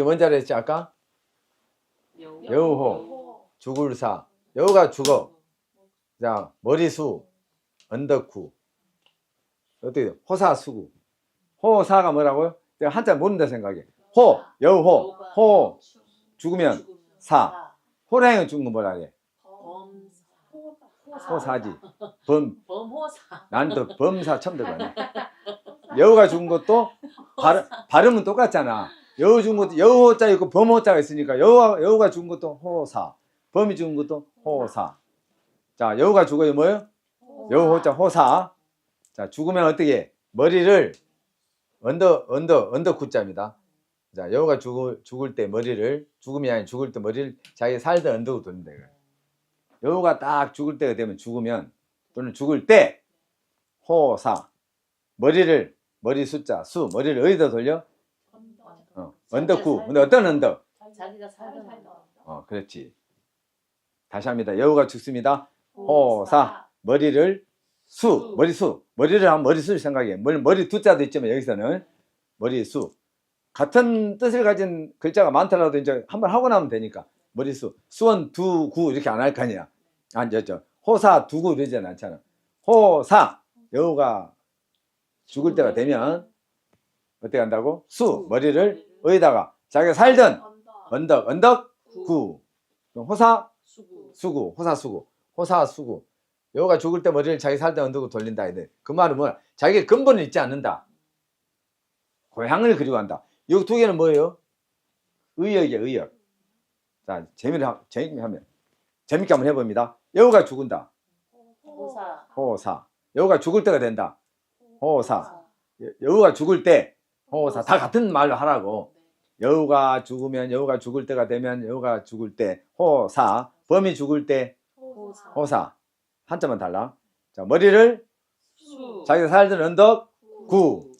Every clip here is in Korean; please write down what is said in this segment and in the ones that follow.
이게 뭔지 알았지 아까? 여우. 여우호. 죽을 사. 여우가 죽어. 자, 머리수, 언덕후. 어떻게 돼? 호사수구. 호사가 뭐라고요? 내가 한자 모른다 생각해. 호, 여우호, 호, 죽으면 사. 호랑이가 죽은 거 뭐라 그래? 호사지. 범, 범호사. 난또 범사 처음 들어봤네. 여우가 죽은 것도 발음, 발음은 똑같잖아. 여우 죽은 것도 여우호자 있고 범호자가 있으니까 여우, 여우가 죽은 것도 호사. 범이 죽은 것도 호사. 자, 여우가 죽어요 뭐요? 여우호자 호사. 자, 죽으면 어떻게 해? 머리를 언더 언더 언더 구자입니다. 자, 여우가 죽을 죽을 때 머리를 죽음이 아닌 죽을 때 머리를 자기 살던 언더로 이거야. 여우가 딱 죽을 때가 되면 죽으면 또는 죽을 때 호사 머리를 머리 숫자 수 머리를 어디다 돌려? 어, 언덕구. 근데 어떤 언덕? 자기가 살던 거. 어, 그렇지. 다시 합니다. 여우가 죽습니다. 호사 머리를 수 머리 수 머리를 하면 머리 수를 생각해. 머리 머리 두 자도 있지만 여기서는 머리 수 같은 뜻을 가진 글자가 많더라도 이제 한번 하고 나면 되니까 머리 수 수원 두 구 이렇게 안 할 거 아니야. 안저저 호사 두 구 이러진 않잖아. 호사 여우가 죽을 때가 되면 어떻게 한다고? 수 머리를 어디다가 자기가 살던 언덕 언덕 구 호사 수구. 호사 수구, 호사 수구. 여우가 죽을 때 머리를 자기 살던 언덕으로 돌린다. 이그 말은 뭐야? 자기의 근본을 잊지 않는다. 고향을 그리워한다. 이 두 개는 뭐예요? 의역이야, 의역. 자, 재미를 하, 재미있게 하면 재밌게 한번 해봅니다. 여우가 죽은다. 호사. 호사. 여우가 죽을 때가 된다. 호사. 여- 여우가 죽을 때 호사. 다 같은 말로 하라고. 여우가 죽으면 여우가 죽을 때가 되면 여우가 죽을 때 호사. 범이 죽을 때 호사. 호사 한자만 달라. 자 머리를 수. 자기가 살던 언덕 구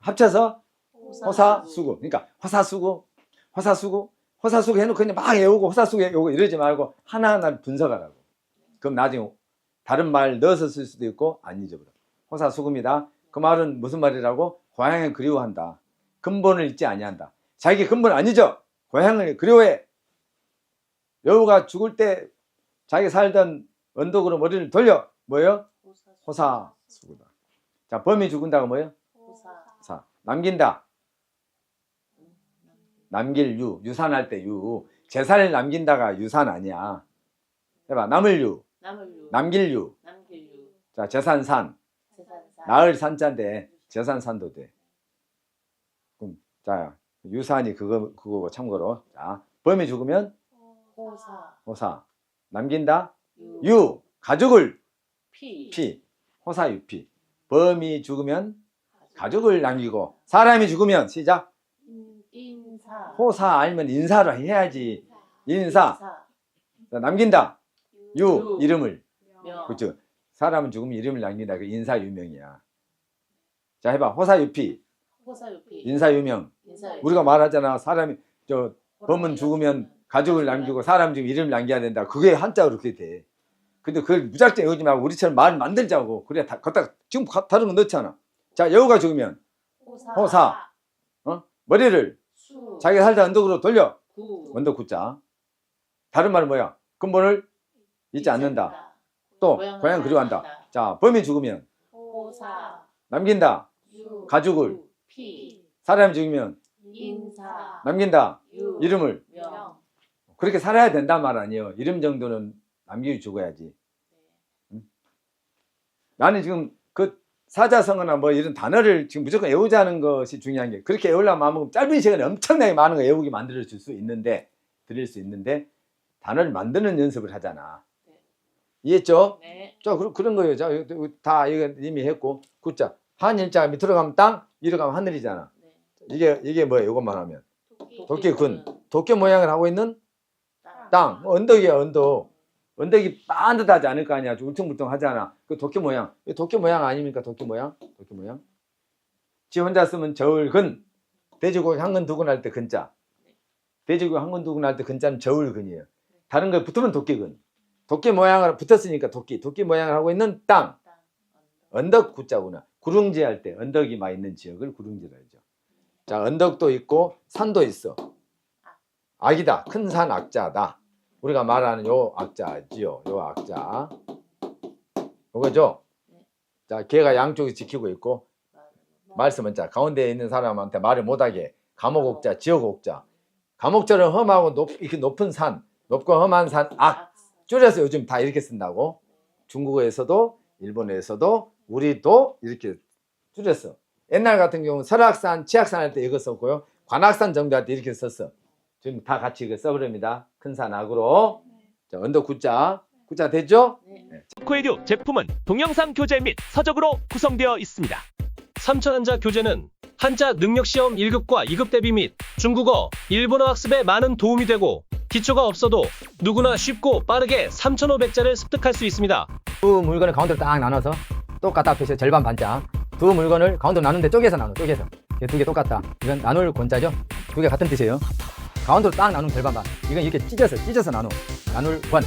합쳐서 호사. 호사 수구. 그러니까 호사 수구, 호사 수구, 호사 수구 해놓고 그냥 막 외우고 호사 수구 외우고 이러지 말고 하나하나 분석하라고. 그럼 나중에 다른 말 넣어서 쓸 수도 있고 안 잊어버려. 호사 수구입니다. 그 말은 무슨 말이라고? 고향을 그리워한다. 근본을 잊지 아니한다. 자기 근본 안 잊어. 고향을 그리워해. 여우가 죽을 때 자기 살던 언덕으로 머리를 돌려. 뭐예요? 호사. 수구다. 자, 범이 죽은다가 뭐예요? 호사. 사. 남긴다. 음, 남길 유. 유산할 때 유. 재산을 남긴다가 유산 아니야. 해봐. 남을 유. 남길 유. 남길유. 자, 재산산. 재산산. 나을 산자인데 재산산도 돼. 그럼 자, 유산이 그거 그거고 참고로. 자, 범이 죽으면 호사. 호사. 남긴다. 유. 유. 가족을 피. 피. 호사 유피. 범이 죽으면 가족을 남기고 사람이 죽으면 시작. 인- 인사. 호사 알면 인사로 해야지. 인사. 자, 남긴다. 유. 유. 이름을. 명. 그렇죠. 사람은 죽으면 이름을 남긴다. 그 인사 유명이야. 자, 해봐. 호사 유피. 호사 유피. 인사 유명. 인사 우리가 말하잖아. 사람이 저 범은 죽으면 가족을 남기고 사람 죽으면 이름을 남겨야 된다. 그게 한자로 그렇게 돼. 근데 그걸 무작정 외우지 말고 우리처럼 말 만들자고. 그래 다 걷다 지금 가- 다른 거 넣잖아. 자, 여우가 죽으면 호사. 호사. 머리를 수. 자기 살던 언덕으로 돌려. 구. 언덕 구자. 다른 말은 뭐야? 근본을 잊지 않는다. 또 고향 그리워한다. 자, 범이 죽으면 호사. 남긴다. 유. 가족을 피. 사람이 죽으면 인사. 남긴다. 유. 이름을 명. 그렇게 살아야 된단 말 아니에요. 이름 정도는 남기고 죽어야지. 나는 지금 그 사자성어나 뭐 이런 단어를 지금 무조건 외우자는 것이 중요한 게 그렇게 외우려면 마음먹으면 짧은 시간에 엄청나게 많은 거 외우기 만들어 줄 수 있는데 드릴 수 있는데 단어를 만드는 연습을 하잖아. 네. 이해했죠? 네. 자, 그런, 그런 거예요. 자, 다 이거 이미 했고. 굿자. 한일자 밑으로 가면 땅, 위로 가면 하늘이잖아. 네. 이게, 이게 뭐예요? 이것만 하면. 도끼군. 도끼 모양을 하고 있는 땅. 땅. 뭐 언덕이야, 언덕. 언덕이 반듯하지 않을 거 아니야. 좀 울퉁불퉁 하잖아. 그 도끼 모양. 이 도끼 모양 아닙니까? 도끼 모양? 도끼 모양. 지 혼자 쓰면 저울근. 돼지고기 한근 두근 할 때 근자. 돼지고기 한근 두근 할 때 근자는 저울근이에요. 다른 거 붙으면 도끼근. 도끼 모양을 붙었으니까 도끼. 도끼 모양을 하고 있는 땅. 땅. 언덕 구자구나. 구릉지 할 때 언덕이 많이 있는 지역을 구릉지라 하죠. 자, 언덕도 있고 산도 있어. 악이다. 큰 산 악자다. 우리가 말하는 요 악자지요. 요 악자. 요거죠? 자, 걔가 양쪽에 지키고 있고 말씀은 자 가운데 있는 사람한테 말을 못하게 감옥옥자, 지옥옥자. 감옥처럼 험하고 높, 이렇게 높은 산, 높고 험한 산, 악. 줄여서 요즘 다 이렇게 쓴다고. 중국어에서도 일본에서도 우리도 이렇게 줄였어. 옛날 같은 경우는 설악산, 치악산 할 때 이거 썼고요. 관악산 정도 할 때 이렇게 썼어. 지금 다 같이 이거 써버립니다. 큰 산 악으로. 자, 언더 구자. 구자 됐죠? 네. 코에듀 제품은 동영상 교재 및 서적으로 구성되어 있습니다. 3천 한자 교재는 한자 능력 시험 1급과 2급 대비 및 중국어, 일본어 학습에 많은 도움이 되고 기초가 없어도 누구나 쉽고 빠르게 3,500자를 습득할 수 있습니다. 두 물건을 가운데로 딱 나눠서 똑같다 표시 절반 반장 두 물건을 가운데로 나누는데 쪼개서 나눠 쪼개서. 두 개 똑같다. 이건 나눌 권자죠? 두 개 같은 뜻이에요. 가운데로 딱 나누면 절반 반. 이건 이렇게 찢어서 찢어서 나누 나눌 권